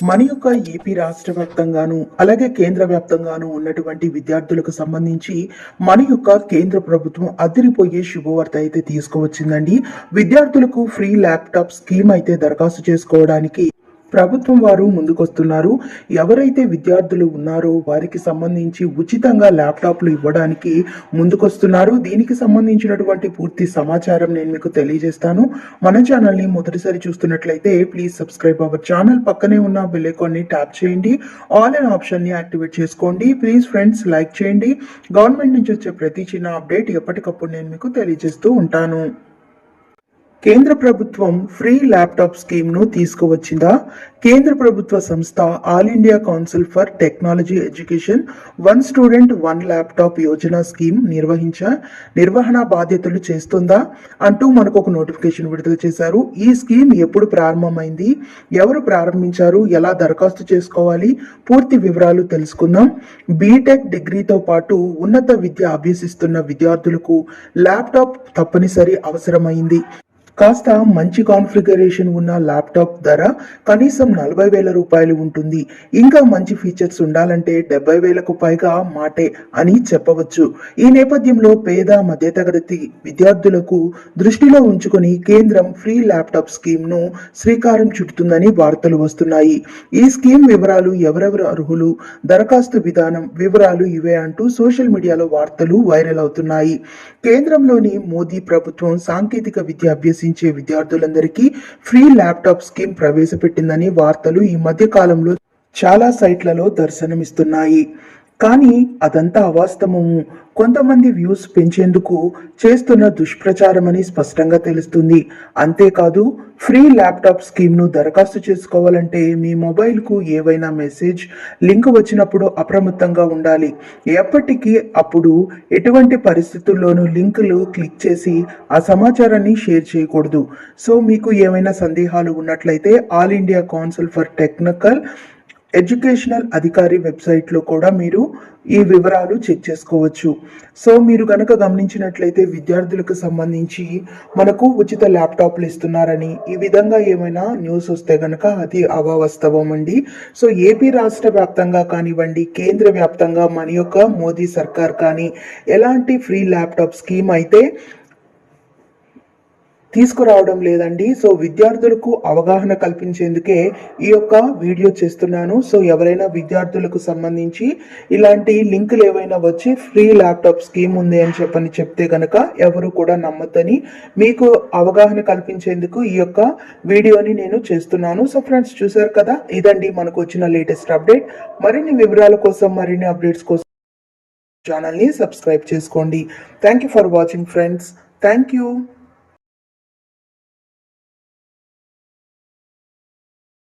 మన యొక్క ఏపీ రాష్ట్ర వ్యాప్తంగాను అలాగే కేంద్ర వ్యాప్తంగాను ఉన్నటువంటి విద్యార్థులకు సంబంధించి మన యొక్క కేంద్ర ప్రభుత్వం అదిరిపోయే శుభవార్త అయితే తీసుకువచ్చిందండి. విద్యార్థులకు ఫ్రీ ల్యాప్టాప్ స్కీమ్ అయితే దరఖాస్తు చేసుకోవడానికి ప్రభుత్వం వారు ముందుకొస్తున్నారు. ఎవరైతే విద్యార్థులు ఉన్నారో వారికి సంబంధించి ఉచితంగా ల్యాప్టాప్లు ఇవ్వడానికి ముందుకొస్తున్నారు. దీనికి సంబంధించినటువంటి పూర్తి సమాచారం నేను మీకు తెలియజేస్తాను. మన ఛానల్ని మొదటిసారి చూస్తున్నట్లయితే ప్లీజ్ సబ్స్క్రైబ్ అవర్ ఛానల్. పక్కనే ఉన్న బెల్ ట్యాప్ చేయండి. ఆల్ అన్ ఆప్షన్ని యాక్టివేట్ చేసుకోండి. ప్లీజ్ ఫ్రెండ్స్ లైక్ చేయండి. గవర్నమెంట్ నుంచి వచ్చే ప్రతి చిన్న అప్డేట్ ఎప్పటికప్పుడు నేను మీకు తెలియజేస్తూ ఉంటాను. కేంద్ర ప్రభుత్వం ఫ్రీ ల్యాప్టాప్ స్కీమ్ను తీసుకువచ్చిందా? కేంద్ర ప్రభుత్వ సంస్థ All India Council for Technology Education one student one laptop Yojana scheme నిర్వహించ నిర్వహణ బాధ్యతలు చేస్తుందా? అంటూ మనకు ఒక నోటిఫికేషన్ విడుదల చేశారు. ఈ స్కీమ్ ఎప్పుడు ప్రారంభమైంది? ఎవరు ప్రారంభించారు? ఎలా దరఖాస్తు చేసుకోవాలి? పూర్తి వివరాలు తెలుసుకుందాం. బీటెక్ డిగ్రీతో పాటు ఉన్నత విద్య అభ్యసిస్తున్న విద్యార్థులకు ల్యాప్టాప్ తప్పనిసరి అవసరమైంది. కాస్త మంచి కాన్ఫిగరేషన్ ఉన్న ల్యాప్టాప్ ధర కనీసం నలభై వేల రూపాయలు ఉంటుంది. ఇంకా మంచి ఫీచర్స్ ఉండాలంటే డెబ్బై వేలకు పైగా మాటే అని చెప్పవచ్చు. ఈ నేపథ్యంలో పేద మధ్యతరగతి విద్యార్థులకు దృష్టిలో ఉంచుకొని కేంద్రం ఫ్రీ ల్యాప్టాప్ స్కీమ్ను శ్రీకారం చుడుతుందని వార్తలు వస్తున్నాయి. ఈ స్కీమ్ వివరాలు ఎవరెవరు అర్హులు దరఖాస్తు విధానం వివరాలు ఇవే అంటూ సోషల్ మీడియాలో వార్తలు వైరల్ అవుతున్నాయి. కేంద్రంలోని మోదీ ప్రభుత్వం సాంకేతిక విద్య నివసించే విద్యార్థులందరికీ ఫ్రీ ల్యాప్టాప్ స్కీమ్ ప్రవేశపెట్టిందని వార్తలు ఈ మధ్య కాలంలో చాలా సైట్లలో దర్శనమిస్తున్నాయి. కానీ అదంతా అవాస్తవము. కొంతమంది వ్యూస్ పెంచేందుకు చేస్తున్న దుష్ప్రచారం అని స్పష్టంగా తెలుస్తుంది. అంతేకాదు ఫ్రీ ల్యాప్టాప్ స్కీమ్ను దరఖాస్తు చేసుకోవాలంటే మీ మొబైల్కు ఏవైనా మెసేజ్ లింక్ వచ్చినప్పుడు అప్రమత్తంగా ఉండాలి. ఎప్పటికీ అప్పుడు ఎటువంటి పరిస్థితుల్లోనూ లింకులు క్లిక్ చేసి ఆ సమాచారాన్ని షేర్ చేయకూడదు. సో మీకు ఏమైనా సందేహాలు ఉన్నట్లయితే All India Council for Technical Educational అధికారి వెబ్సైట్లో కూడా మీరు ఈ వివరాలు చెక్ చేసుకోవచ్చు. సో మీరు కనుక గమనించినట్లయితే విద్యార్థులకు సంబంధించి మనకు ఉచిత ల్యాప్టాప్లు ఇస్తున్నారని ఈ విధంగా ఏమైనా న్యూస్ వస్తే కనుక అది అవాస్తవం అండి. సో ఏపీ రాష్ట్ర వ్యాప్తంగా కానివ్వండి కేంద్ర వ్యాప్తంగా మన యొక్క మోదీ సర్కార్ కానీ ఎలాంటి ఫ్రీ ల్యాప్టాప్ స్కీమ్ అయితే తీసుకురావడం లేదండి. సో విద్యార్థులకు అవగాహన కల్పించేందుకే ఈ యొక్క వీడియో చేస్తున్నాను. సో ఎవరైనా విద్యార్థులకు సంబంధించి ఇలాంటి లింకులు ఏవైనా వచ్చి ఫ్రీ ల్యాప్టాప్ స్కీమ్ ఉంది అని చెప్పని చెప్తే కనుక ఎవరు కూడా నమ్మద్దని మీకు అవగాహన కల్పించేందుకు ఈ యొక్క వీడియోని నేను చేస్తున్నాను. సో ఫ్రెండ్స్ చూసారు కదా? ఇదండి మనకు వచ్చిన లేటెస్ట్ అప్డేట్. మరిన్ని వివరాల కోసం మరిన్ని అప్డేట్స్ కోసం ఛానల్ని సబ్స్క్రైబ్ చేసుకోండి. Thank you for watching friends. Thank you.